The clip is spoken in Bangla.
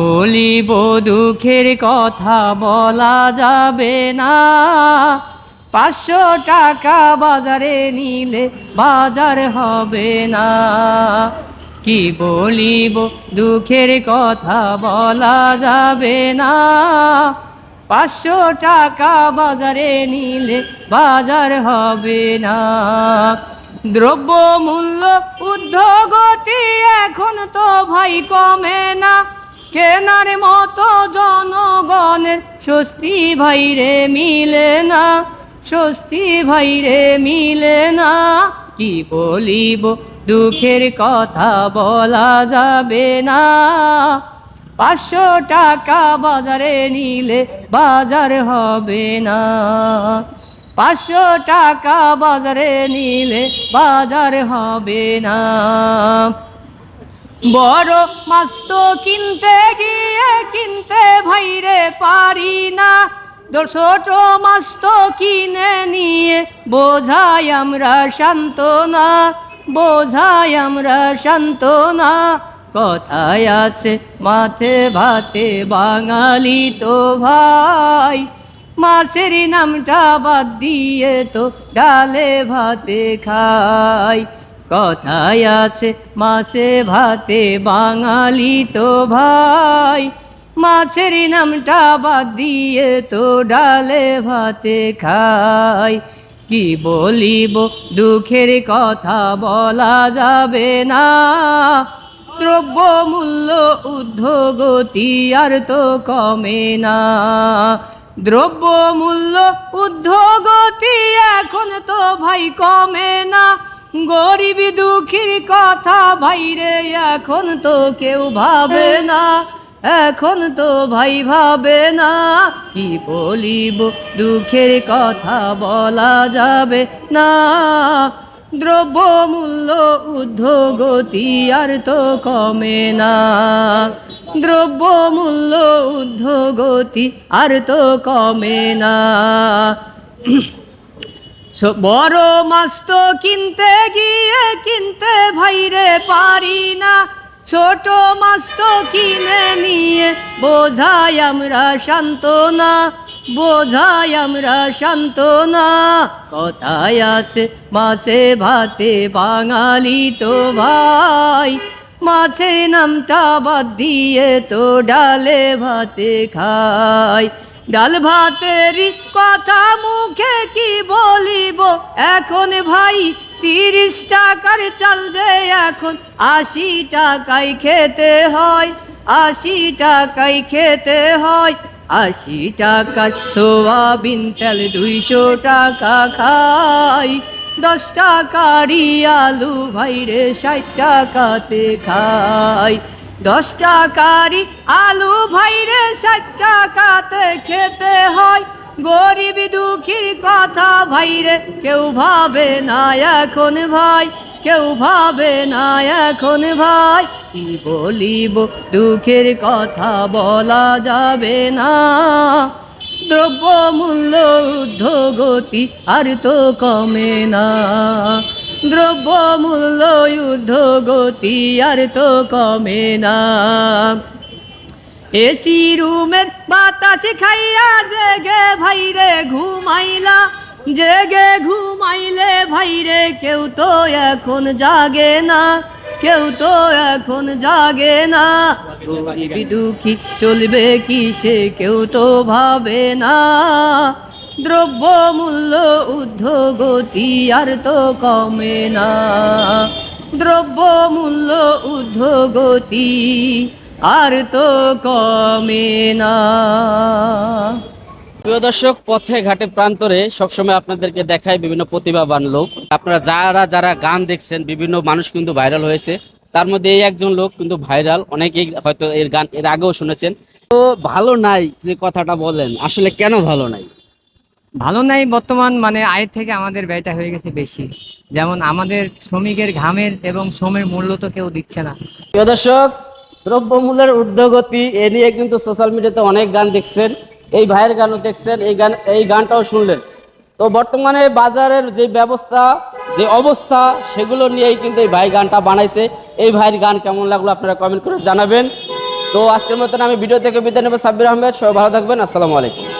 বলিব, দুঃখের কথা বলা যাবে না। পাঁচশো টাকা বাজারে নিলে বাজার হবে না। কি বলিব, দুঃখের কথা বলা যাবে না। পাঁচশো টাকা বাজারে নিলে বাজার হবে না। দ্রব্য মূল্য ঊর্ধ্বগতি এখন তো ভাই কমে না। কেনার মতো জনগণের স্বস্তি ভাইরে মিলে না, স্বস্তি ভাইরে মিলে না। কি বলিব, দুঃখের কথা বলা যাবে না। পাঁচশো টাকা বাজারে নিলে বাজার হবে না। পাঁচশো টাকা বাজারে নিলে বাজার হবে না। বড় মাছ তো কিনতে গিয়ে কিনতে ভাইরে পারি না। ছোট মাছ তো কিনে নিয়ে বোঝাই আমরা শান্ত না বোঝাই আমরা শান্ত না কথায় আছে মাথে ভাতে বাঙালি তো ভাই। মাছের নামটা বাদ দিয়ে তো ডালে ভাতে খাই। কথায় আছে, মাছে ভাতে বাঙালি তো ভাই। মাছের নামটা বাদ দিয়ে তো ডালে ভাতে খাই। কি বলিব, দুঃখের কথা বলা যাবে না। দ্রব্য মূল্য ঊর্ধ্বগতি আর তো কমে না। দ্রব্য মূল্য ঊর্ধ্বগতি এখন তো ভাই কমে না। গরিব দুঃখীর কথা ভাইরে এখন তো কেউ ভাবে না, এখন তো ভাই ভাবে না, কি বলিব? দুঃখের কথা বলা যাবে না। দ্রব্য মূল্য ঊর্ধ্বগতি আর তো কমে না। দ্রব্য মূল্য ঊর্ধ্বগতি আর তো কমে না। বড় মাছ তো কিনতে গিয়ে কিনতে ভাইরে পারি না। ছোট মাছ তো কিনে নিয়ে বোঝাই আমরা শান্ত না বোঝাই আমরা শান্ত না কথায় আছে, মাছে ভাতে বাঙালি তো ভাই। মাছে নামটা বাদ দিয়ে তো ডালে ভাতে খাই। ডাল ভাতেরই কথা মুখে কি বলিব এখন ভাই, তিরিশ টাকার চাল যে এখন আশি টাকায় খেতে হয়, আশি টাকায় খেতে হয়, আশি টাকার সোয়াবিন তেল দুইশো টাকা খাই। দশ টাকারই আলু ভাইরে ষাট টাকাতে খাই। দশ টাকারই আলু ভাইরে ষাট টাকাতে খেতে হয় গরিব দুঃখীর কথা ভাইরে কেউ ভাবে না এখন ভাই, কেউ ভাবে না এখন ভাই। কি বলিব, দুঃখের কথা বলা যাবে না। দ্রব্য মূল্য ঊর্ধ্বগতি আর তো কমে না। দ্রব্য মূল্য ঊর্ধ্বগতি আর তো কমে না। এসি রুমের বাতাস খাইয়া জেগে ভাইরে ঘুমাইলা, জেগে ঘুমাইলে ভাইরে কেউ তো এখন জাগে না, কেউ তো এখন জাগে না। গরিব দুঃখী চলবে কি সে কেউ তো ভাবে না। দ্রব্য মূল্য ঊর্ধ্বগতি আর তো কমে না। দ্রব্য মূল্য ঊর্ধ্বগতি আর তো কমে না। প্রিয় দর্শক পথে ঘাটে প্রান্তরে সবসময় আপনাদেরকে দেখায় বিভিন্ন প্রতিভাবান লোক। আপনারা যারা যারা গান দেখছেন বিভিন্ন মানুষ কিন্তু ভাইরাল হয়েছে। তার মধ্যে এই একজন লোক কিন্তু ভাইরাল। অনেকেই হয়তো এর গান এর আগেও শুনেছেন। তো ভালো নাই যে কথাটা বলেন আসলে কেন ভালো নাই? ভালো নাই বর্তমান মানে আয়ের থেকে আমাদের ব্যয়টা হয়ে গেছে বেশি। যেমন আমাদের শ্রমিকের ঘামের এবং শ্রমের মূল্য তো কেউ দিচ্ছে না। প্রিয় দর্শক দ্রব্যমূল্যের ঊর্ধ্বগতি এ নিয়ে কিন্তু সোশ্যাল মিডিয়াতে অনেক গান দেখছেন। এই ভাইয়ের গানও দেখছেন, এই গান এই গানটাও শুনলেন। তো বর্তমানে বাজারের যে ব্যবস্থা, যে অবস্থা, সেগুলো নিয়েই কিন্তু এই ভাই গানটা বানাইছে। এই ভাইয়ের গান কেমন লাগল আপনারা কমেন্ট করে জানাবেন। তো আজকের মতন আমি ভিডিও থেকে বিদায় নেব। সাব্বির আহমেদ, সবাই ভালো থাকবেন। আসসালামু আলাইকুম।